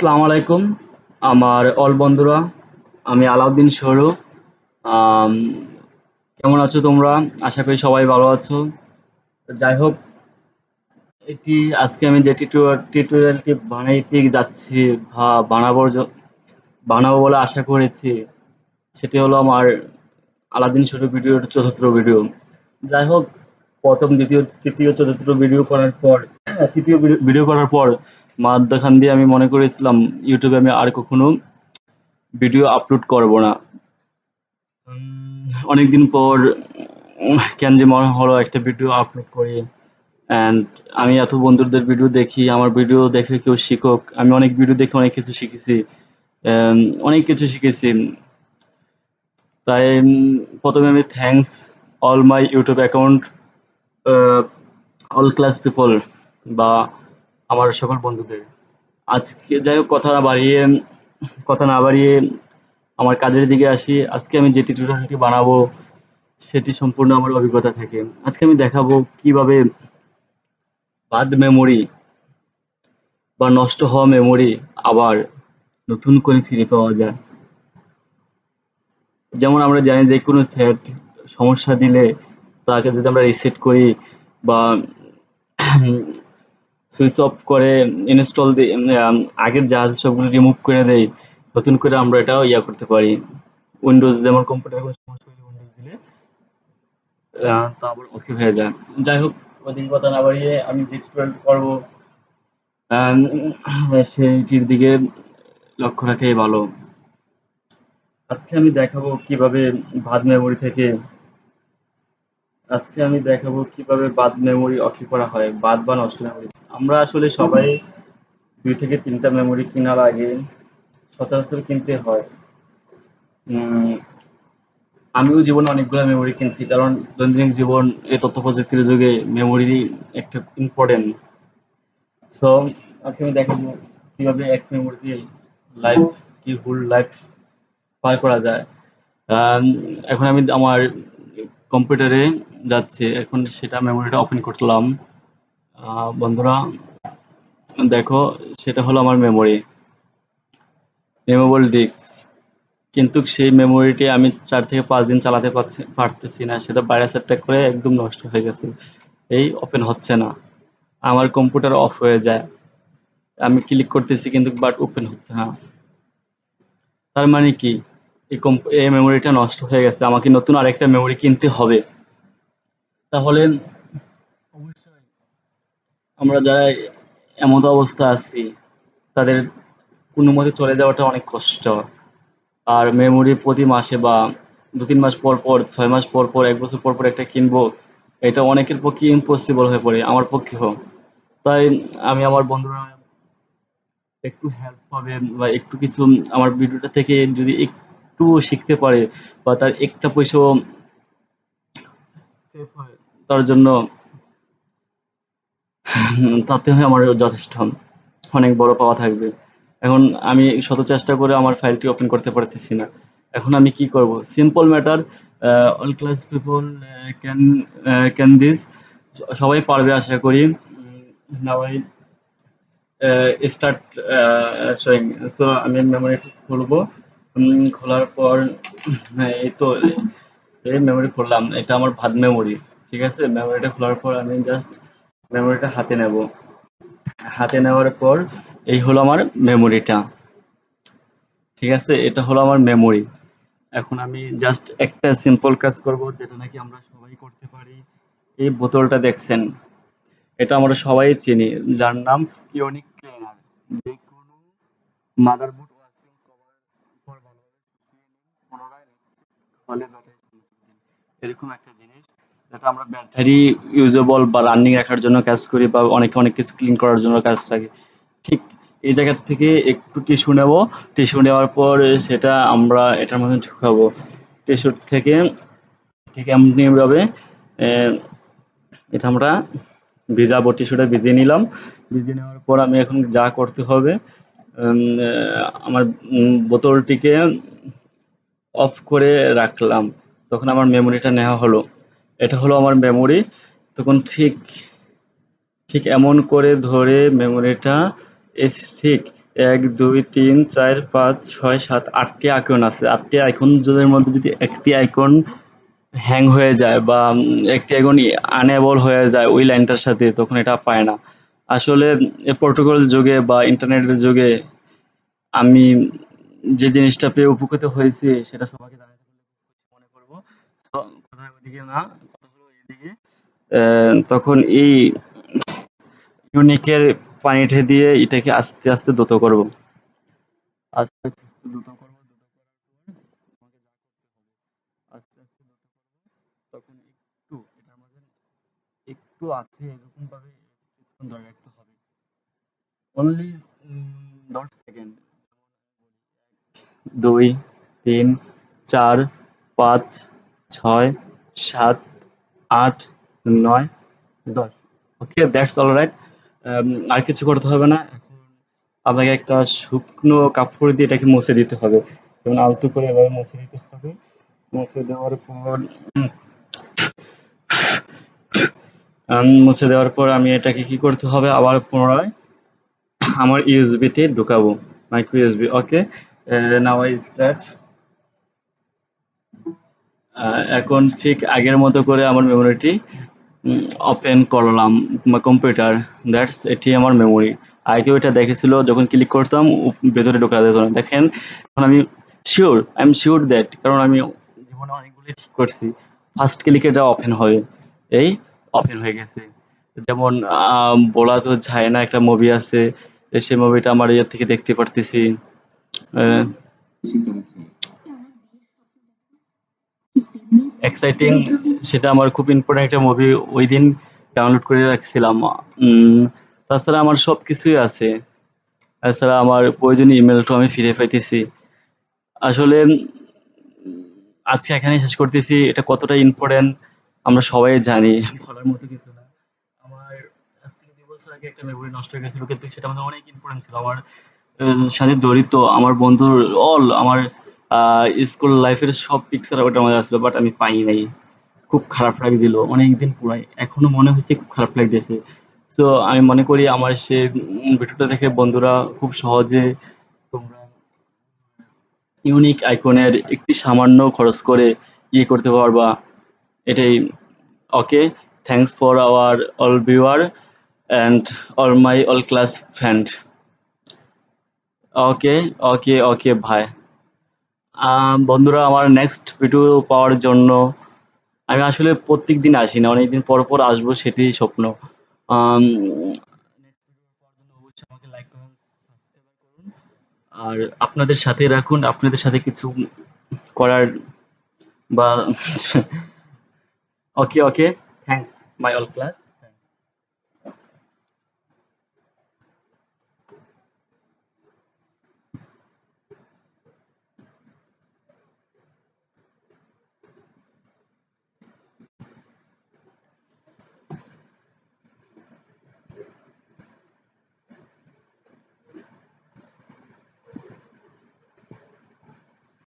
আসসালামু আলাইকুম আমার অল বন্ধুরা আমি আলাউদ্দিন সরু। আম, কেমন আছো তোমরা? আশা করি সবাই ভালো আছো। যাই হোক এটি আজকে আমি যে টিউটোরিয়ালটি বানাইতে যাচ্ছি বা বানাবোর জ- বানাবো বলে আশা করেছি সেটি হলো আমার আলাদিন শুরু ভিডিওর চতুর্থ ভিডিও যাই হোক প্রথম দ্বিতীয় তৃতীয় চতুর্থ ভিডিও করার পর তৃতীয় ভিডিও করার পর মাঝখান দিয়ে আমি মনে করেছিলাম ইউটিউবে আমি আর কখনো ভিডিও আপলোড করব না। অনেকদিন পর কেন যে মনে হলো একটা ভিডিও আপলোড করি। অ্যান্ড আমি এত বন্ধুদের ভিডিও দেখি, আমার ভিডিও দেখে কেউ শিখুক। আমি অনেক ভিডিও দেখে অনেক কিছু শিখেছি। অনেক কিছু শিখেছি। তাই প্রথমে আমি thanks all my YouTube account all class people বা আমার সকল বন্ধুদের। আজকে যাই হোক, কথা না বাড়িয়ে, কথা না বাড়িয়ে আমার কাজের দিকে আসি। আজকে আমি যে টিউটোরিয়ালটি বানাবো, সেটি সম্পূর্ণ আমার অভিজ্ঞতা থেকে। আজকে আমি দেখাবো কীভাবে বাদ মেমোরি বা নষ্ট হওয়া মেমোরি আবার নতুন করে ফিরে পাওয়া যায়। যেমন আমরা জানি যে কোনো সেট সমস্যা দিলে তাকে যদি আমরা রিসেট করি বা সুইচ অফ করে ইনস্টল উম, আগের জাহাজ সবগুলো রিমুভ করে দেই নতুন করে আমরা এটাও ইয়া করতে পারি। উইন্ডোজ যেমন কম্পিউটার কোনো সমস্যা হলে উইন্ডোজ দিলে আহ, তা আবার ওকে হয়ে যায়। যাই হোক অধিক কথা না বাড়িয়ে আমি যে টিউটোরিয়াল করব সেইটির দিকে লক্ষ্য রাখাই ভালো। আজকে আমি দেখাবো কীভাবে বাদ মেমোরি থেকে আজকে আমি দেখাবো কীভাবে বাদ মেমোরি অকি করা হয় বাদ বা নষ্ট মেমোরি আমরা আসলে সবাই দুই থেকে তিনটা মেমোরি কেনার আগে সচরাচর কিনতে হয়। আমিও জীবনে অনেকগুলো মেমোরি কিনছি কারণ দৈনন্দিন জীবন এই তথ্য প্রযুক্তির যুগে মেমোরি একটা ইম্পর্টেন্ট সো আজকে আমি দেখাবো কীভাবে এক মেমোরি দিয়ে লাইফ কি ফুল লাইফ পার করা যায়। আম, এখন আমি আমার কম্পিউটারে যাচ্ছে এখন সেটা মেমোরিটা ওপেন করলাম। বন্ধুরা, দেখো, সেটা হলো আমার মেমোরি মেমোবল ডিস্ক কিন্তু সেই মেমোরিটি আমি চার থেকে পাঁচ দিন চালাতে পারছি, পারতেছি না, সেটা ভাইরাস অ্যাটাক করে একদম নষ্ট হয়ে গেছে। এই ওপেন হচ্ছে না। আমার কম্পিউটার অফ হয়ে যায়। আমি ক্লিক করতেছি কিন্তু বাট ওপেন হচ্ছে না। তার মানে কি? এই মেমোরিটা নষ্ট হয়ে গেছে। আমাকে নতুন আরেকটা মেমোরি কিনতে হবে। তাহলে আমরা যারা এমন অবস্থা আছি, তাদের কোনো মতে চলে যাওয়াটা অনেক কষ্ট। আর মেমোরি প্রতি মাসে বা দু তিন মাস পর পর, ছয় মাস পর পর, এক বছর পর পর একটা কিনবো, এটা অনেকের পক্ষে ইম্পসিবল হয়ে পড়ে, আমার পক্ষেও তাই আমি আমার বন্ধুরা একটু হেল্প পাবে বা একটু কিছু আমার ভিডিওটা থেকে যদি একটু শিখতে পারে বা তার একটা পয়সাও সেফ হয়, তার জন্য তাতে হয় আমার যথেষ্ট। অনেক বড় পাওয়া থাকবে। এখন আমি শত চেষ্টা করে আমার ফাইলটি ওপেন করতে পারতেছি না। এখন আমি কি করব? Simple matter all class people can can this সবাই পারবে আশা করি। নাওয়াই স্টার্ট শোয়িং সো আমি মেমোরিটি খুলবো। খোলার পর, এই তো, এই মেমোরি খুললাম। এটা আমার ভাত মেমোরি ঠিক আছে? মেমোরিটা খোলার পর আমি জাস্ট মেমোরিটা হাতে নেব। হাতে নেওয়ার পর এই হলো আমার মেমোরিটা ঠিক আছে? এটা হলো আমার মেমোরি এখন আমি জাস্ট একটা সিম্পল কাজ করব, যেটা নাকি আমরা সবাই করতে পারি। এই বোতলটা দেখছেন? এটা আমরা সবাই চিনি, যার নাম ইউনিক ক্লিনার যে কোনো মাদারবোর্ড ওয়াশিং কভার উপর ভালোভাবে শুকিয়ে নিন পুনরায় ফলে ব্যাটারি এরকম একটা যেটা আমরা ব্যাটারি ইউজেবল বা রানিং রাখার জন্য কাজ করি বা অনেকে অনেক কিছু ক্লিন করার জন্য কাজ লাগে ঠিক এই জায়গাটা থেকে একটু টিস্যু নেব। টিস্যু নেওয়ার পর সেটা আমরা এটার মধ্যে ঢুকাবো। টিস্যু থেকে, ঠিক এমনি ভাবে এটা আমরা ভিজাবো টিস্যুটা ভিজিয়ে নিলাম। ভিজিয়ে নেওয়ার পর আমি এখন যা করতে হবে আমার বোতলটিকে অফ করে রাখলাম। তখন আমার মেমোরিটা নেওয়া হলো। এটা হলো আমার মেমোরি তখন ঠিক ঠিক এমন করে ধরে মেমোরিটা এস ঠিক এক, দুই, তিন, চার, পাঁচ, ছয়, সাত, আটটি আইকন আছে। আটটি আইকন আইকনের মধ্যে যদি একটি আইকন হ্যাং হয়ে যায় বা একটি আইকন আনএবল হয়ে যায় ওই লাইনটার সাথে, তখন এটা পায় না। আসলে প্রোটোকল যুগে বা ইন্টারনেটের যুগে আমি যে জিনিসটা পেয়ে উপকৃত হয়েছি, সেটা সবাইকে জানাতে মনে করব। ওইদিকে না, কথা হলো এইদিকে। তখন এই ইউনিকের পানিটা দিয়ে এটাকে আস্তে আস্তে দ্রুত করব। আস্তে আস্তে দ্রুত করব আস্তে আস্তে দ্রুত করব। তখন একটু এটার মধ্যে একটু আছে এরকম ভাবে কিছুক্ষণ ধরে রাখতে হবে। অনলি দশ সেকেন্ড দুই, তিন, চার, পাঁচ, ছয় সাত, আট, নয়, দশ। ওকে দ্যাটস অল রাইট আর কিছু করতে হবে না। এখন আপনাকে একটা শুকনো কাপড় দিয়ে এটাকে মুছে দিতে হবে। যেমন আলতু করে এভাবে মুছে দিতে হবে। মুছে দেওয়ার পর মুছে দেওয়ার পর আমি এটাকে কি করতে হবে? আবার পুনরায় আমার ইউএসবিতে ঢুকাবো। Micro USB okay now I start এখন ঠিক আগের মতো করে আমার মেমোরিটি ওপেন করলাম কম্পিউটার দ্যাটস এটি আমার মেমোরি আগে এটা দেখেছিল, যখন ক্লিক করতাম ভেতরে ঢোকা যেত না। দেখেন, এখন আমি sure I am sure that কারণ আমি জীবনে অনেকগুলি ঠিক করছি। ফার্স্ট ক্লিকে এটা ওপেন হবে এই ওপেন হয়ে গেছে। যেমন বলা তো যায় না, একটা মুভি আছে, সেই মুভিটা আমার ইয়ে থেকে দেখতে পারতেছি। এক্সাইটিং সেটা আমার খুব ইম্পর্টেন্ট একটা মুভি ওই দিন ডাউনলোড করে রাখছিলাম। তাছাড়া আমার সব কিছুই আছে। তাছাড়া আমার প্রয়োজনীয় ইমেলটাও আমি ফিরে পাইতেছি। আসলে, আজকে এখানে শেষ করতেছি। এটা কতটা ইম্পর্টেন্ট আমরা সবাই জানি। বলার মতো কিছু না। আমার বছর আগে একটা মেমোরি নষ্ট হয়ে গেছিল, কিন্তু সেটা আমাদের অনেক ইম্পর্টেন্ট ছিল। আমার সাথে জড়িত আমার বন্ধুর অল আমার স্কুল লাইফের সব পিকচার ওটার মধ্যে আসলো বাট আমি পাই নাই। খুব খারাপ লাগছিল। অনেকদিন পুরাই এখনও মনে হচ্ছে খুব খারাপ লাগতেছে। তো আমি মনে করি আমার সে ভিডিওটা দেখে বন্ধুরা খুব সহজে তোমরা ইউনিক আইকনের একটি সামান্য খরচ করে ইয়ে করতে পারবা। এটাই। Okay thanks for our all viewer and all my all class friend okay okay okay ভাই বন্ধুরা, আমার নেক্সট ভিডিও পাওয়ার জন্য আমি আসলে প্রত্যেক দিন আসি না অনেকদিন পর পর আসব সেটাই স্বপ্ন। আর আপনাদের সাথে রাখুন, আপনাদের সাথে কিছু করার বা okay okay thanks my all class